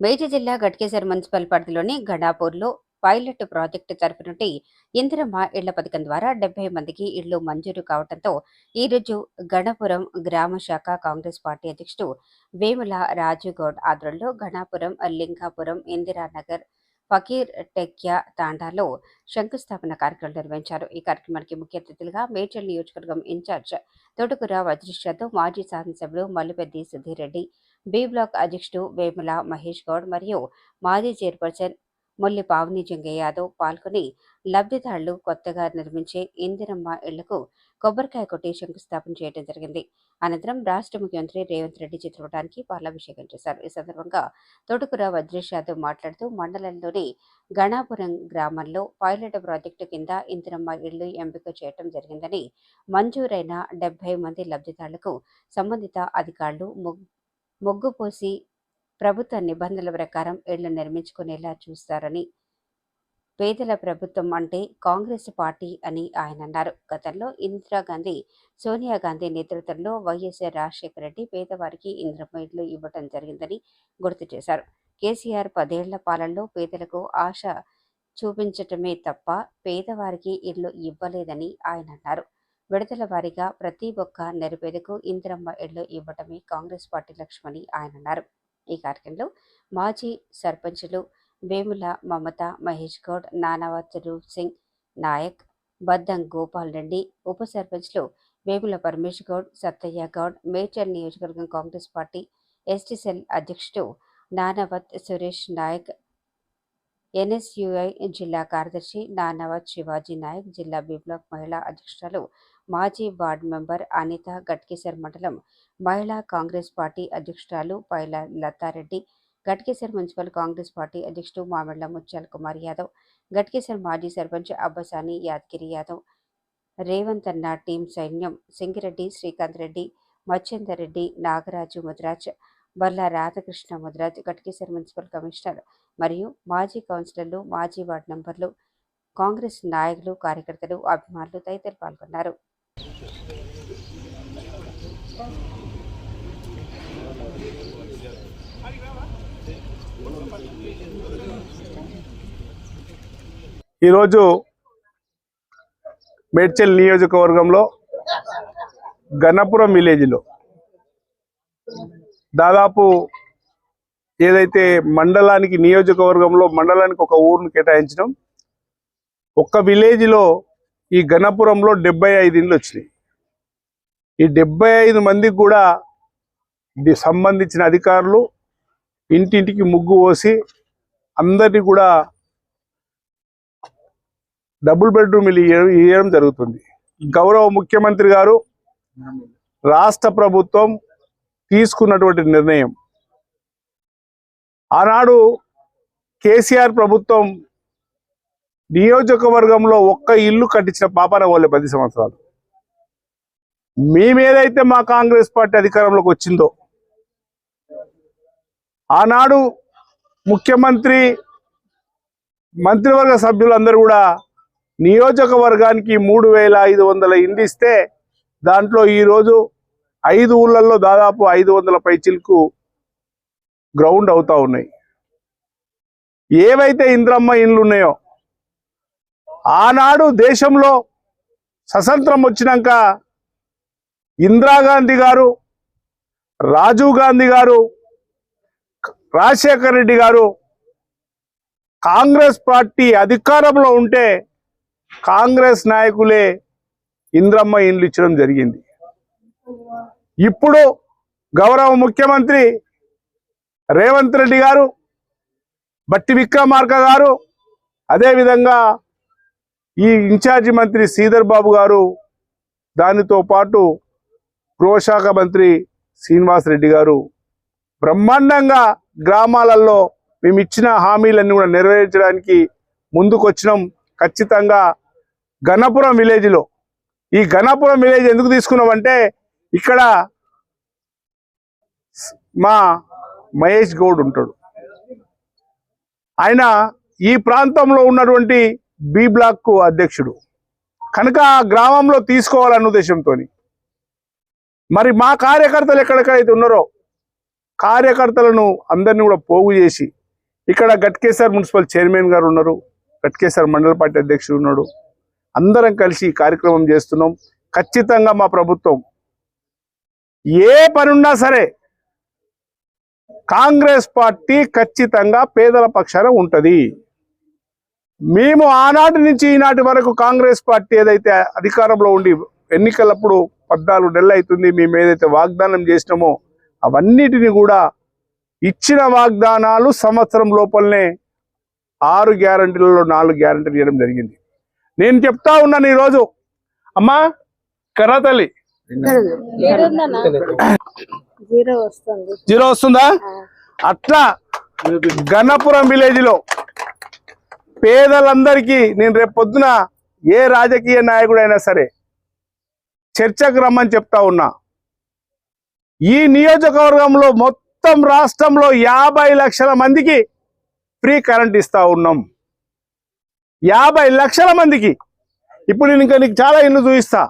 మేడ్చల్ జిల్లా గట్కేసర్ మున్సిపల్ పరిధిలోని గడాపూర్లో pilot project తరపు నుండి ఇందిరమ్మ ఇళ్ళ పథకం ద్వారా డెబ్బై మందికి ఇళ్ళు మంజూరు కావడంతో ఈరోజు గణపురం గ్రామ శాఖ కాంగ్రెస్ పార్టీ అధ్యక్షుడు వేముల రాజు గౌడ్ ఆధ్వర్యంలో గణాపురం లింగాపురం ఇందిరానగర్ ఫకీర్ టెక్యా తాండాలో శంకుస్థాపన కార్యక్రమం నిర్వహించారు. ఈ కార్యక్రమానికి ముఖ్య అతిథులుగా మేడ్చల్ నియోజకవర్గం ఇన్ఛార్జ్ తొడుకుర వజ్రేష్ మాజీ శాసనసభ్యుడు మల్లిపెద్ది సుధీర్ రెడ్డి బి బ్లాక్ అధ్యక్షుడు వేముల మహేష్ గౌడ్ మరియు మాజీ చైర్పర్సన్ ముల్లి పావని జంగయ్య యాదవ్ పాల్గొని లబ్ధిదారులు కొత్తగా నిర్మించే ఇందిరమ్మ ఇళ్ళకు కొబ్బరికాయ కొట్టి శంకుస్థాపన చేయడం జరిగింది. అనంతరం రాష్ట్ర ముఖ్యమంత్రి రేవంత్ రెడ్డి చిత్రపటానికి పాలాభిషేకం చేశారు. ఈ సందర్భంగా తొడుకుర వజ్రేష్ యాదవ్ మాట్లాడుతూ మండలంలోని గణాపురం గ్రామంలో పైలట్ ప్రాజెక్టు కింద ఇందిరమ్మ ఇళ్ళు ఎంపిక చేయడం జరిగిందని మంజూరైన డెబ్బై మంది లబ్ధిదారులకు సంబంధిత అధికారులు మొగ్గు పోసి ప్రభుత్వ నిబంధనల ప్రకారం ఇళ్ళు నిర్మించుకునేలా చూస్తారని పేదల ప్రభుత్వం అంటే కాంగ్రెస్ పార్టీ అని ఆయన అన్నారు. గతంలో ఇందిరాగాంధీ సోనియా గాంధీ నేతృత్వంలో వైఎస్ఆర్ రాజశేఖర రెడ్డి పేదవారికి ఇంద్రమ్మ ఇళ్ళు ఇవ్వడం జరిగిందని గుర్తు చేశారు. కేసీఆర్ పదేళ్ళ పాలనలో పేదలకు ఆశ చూపించటమే తప్ప పేదవారికి ఇల్లు ఇవ్వలేదని ఆయన అన్నారు. విడతల వారీగా ప్రతి ఒక్క నిరుపేదకు ఇందిరమ్మ ఇళ్ళు ఇవ్వటమే కాంగ్రెస్ పార్టీ లక్ష్యమని ఆయన అన్నారు. ఈ కార్యక్రమంలో మాజీ సర్పంచులు వేముల మమత మహేష్ గౌడ్ నానావత్ రూప్ సింగ్ నాయక్ బద్దం గోపాల్ రెడ్డి ఉప సర్పంచ్లు వేముల పరమేష్ గౌడ్ సత్తయ్య గౌడ్ మేడ్చల్ నియోజకవర్గం కాంగ్రెస్ పార్టీ ఎస్టీ సెల్ అధ్యక్షుడు నానావత్ సురేష్ నాయక్ ఎన్ఎస్యుఐ జిల్లా కార్యదర్శి నానావత్ శివాజీ నాయక్ జిల్లా బి బ్లాక్ మహిళా అధ్యక్షురాలు మాజీ వార్డ్ మెంబర్ అనిత గట్కేసర్ మండలం మహిళా కాంగ్రెస్ పార్టీ అధ్యక్షురాలు పైల లతారెడ్డి గట్కేసర్ మున్సిపల్ కాంగ్రెస్ పార్టీ అధ్యక్షుడు మామిళ్ళ ముత్యాల్ కుమార్ యాదవ్ గట్కేసర్ మాజీ సర్పంచ్ అబ్బసాని యాదగిరి యాదవ్ రేవంత్ అన్న టీం సైన్యం సింగిరెడ్డి శ్రీకాంత్ రెడ్డి మచ్చేందర్ రెడ్డి నాగరాజు ముద్రాజ్ బల్లా రాధాకృష్ణ ముద్రాజ్ గట్కేసర్ మున్సిపల్ కమిషనర్ మరియు మాజీ కౌన్సిలర్లు మాజీ వార్డు మెంబర్లు కాంగ్రెస్ నాయకులు కార్యకర్తలు అభిమానులు తదితరులు పాల్గొన్నారు. ఈరోజు మేడ్చల్ నియోజకవర్గంలో గన్నపురం విలేజ్లో దాదాపు ఏదైతే మండలానికి నియోజకవర్గంలో మండలానికి ఒక ఊరును కేటాయించడం ఒక్క విలేజ్లో ఈ గణపురంలో డెబ్బై ఐదు ఇండ్లు వచ్చినాయి. ఈ డెబ్బై ఐదు మందికి కూడా సంబంధించిన అధికారులు ఇంటింటికి ముగ్గు పోసి అందరినీ కూడా డబుల్ బెడ్రూమ్ ఇవ్వడం జరుగుతుంది. గౌరవ ముఖ్యమంత్రి గారు రాష్ట్ర ప్రభుత్వం తీసుకున్నటువంటి నిర్ణయం. ఆనాడు కేసీఆర్ ప్రభుత్వం నియోజకవర్గంలో ఒక్క ఇల్లు కట్టించిన పాపన వాళ్ళే పది సంవత్సరాలు. మేమేదైతే మా కాంగ్రెస్ పార్టీ అధికారంలోకి వచ్చిందో ఆనాడు ముఖ్యమంత్రి మంత్రివర్గ సభ్యులందరూ కూడా నియోజకవర్గానికి మూడు వేల ఐదు వందల ఇండ్లు ఇస్తే దాంట్లో ఈరోజు ఐదు ఊళ్ళల్లో దాదాపు ఐదు వందల పైచిలకు గ్రౌండ్ అవుతా ఉన్నాయి. ఏవైతే ఇంద్రమ్మ ఇండ్లు ఉన్నాయో ఆనాడు దేశంలో స్వతంత్రం వచ్చినాక ఇందిరాగాంధీ గారు రాజీవ్ గాంధీ గారు రాజశేఖర్ రెడ్డి గారు కాంగ్రెస్ పార్టీ అధికారంలో ఉంటే కాంగ్రెస్ నాయకులే ఇంద్రమ్మ ఇండ్లు ఇచ్చడం జరిగింది. ఇప్పుడు గౌరవ ముఖ్యమంత్రి రేవంత్ రెడ్డి గారు బట్టి విక్రమార్క గారు అదేవిధంగా ఈ ఇన్ఛార్జి మంత్రి శ్రీధర్ బాబు గారు దానితో పాటు గృహశాఖ మంత్రి శ్రీనివాస్ రెడ్డి గారు బ్రహ్మాండంగా గ్రామాలలో మేము ఇచ్చిన హామీలన్నీ కూడా నెరవేర్చడానికి ముందుకొచ్చినాం. ఖచ్చితంగా గణపురం విలేజ్లో. ఈ గణపురం విలేజ్ ఎందుకు తీసుకున్నామంటే ఇక్కడ మా మహేష్ గౌడ్ ఉంటాడు. ఆయన ఈ ప్రాంతంలో ఉన్నటువంటి బి బ్లాక్ అధ్యక్షుడు. కనుక ఆ గ్రామంలో తీసుకోవాలన్న ఉద్దేశంతో మరి మా కార్యకర్తలు ఎక్కడికైతే ఉన్నారో కార్యకర్తలను అందరినీ కూడా పోగు చేసి ఇక్కడ గట్కేశ్వర్ మున్సిపల్ చైర్మన్ గారు ఉన్నారు గట్కేశ్వర్ మండల పార్టీ అధ్యక్షుడు ఉన్నాడు. అందరం కలిసి కార్యక్రమం చేస్తున్నాం. ఖచ్చితంగా మా ప్రభుత్వం ఏ పనున్నా సరే కాంగ్రెస్ పార్టీ ఖచ్చితంగా పేదల పక్షాన ఉంటుంది. మేము ఆనాటి నుంచి ఈనాటి వరకు కాంగ్రెస్ పార్టీ ఏదైతే అధికారంలో ఉండి ఎన్నికలప్పుడు పద్నాలుగు నెలలు అవుతుంది మేము ఏదైతే వాగ్దానం చేసినామో అవన్నిటిని కూడా ఇచ్చిన వాగ్దానాలు సంవత్సరం లోపలనే ఆరు గ్యారంటీలలో నాలుగు గ్యారంటీలు ఇవ్వడం జరిగింది. నేను చెప్తా ఉన్నాను ఈరోజు. అమ్మా కర్రా తల్లి. జీరో వస్తుంది. జీరో వస్తుందా? అట్లా గణపురం విలేజ్లో పేదలందరికీ నేను రేపు పొద్దున ఏ రాజకీయ నాయకుడైనా సరే చర్చకు రమ్మని చెప్తా ఉన్నా. ఈ నియోజకవర్గంలో మొత్తం రాష్ట్రంలో యాభై లక్షల మందికి ఫ్రీ కరెంట్ ఇస్తా ఉన్నాం. యాభై లక్షల మందికి. ఇప్పుడు నేను ఇంకా నీకు చాలా ఇల్లు చూపిస్తా.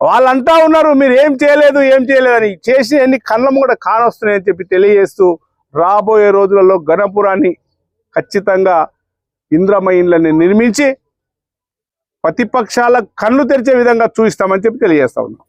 వాళ్ళు అంటా ఉన్నారు మీరు ఏం చేయలేదు ఏం చేయలేదని చేసి ఎన్ని కళ్ళం కూడా కానొస్తున్నాయని చెప్పి తెలియజేస్తూ రాబోయే రోజులలో గణపురాన్ని ఖచ్చితంగా ఇంద్రమయిన్లని నిర్మించి ప్రతిపక్షాల కన్ను తెరిచే విధంగా చూపిస్తామని చెప్పి తెలియజేస్తా ఉన్నాం.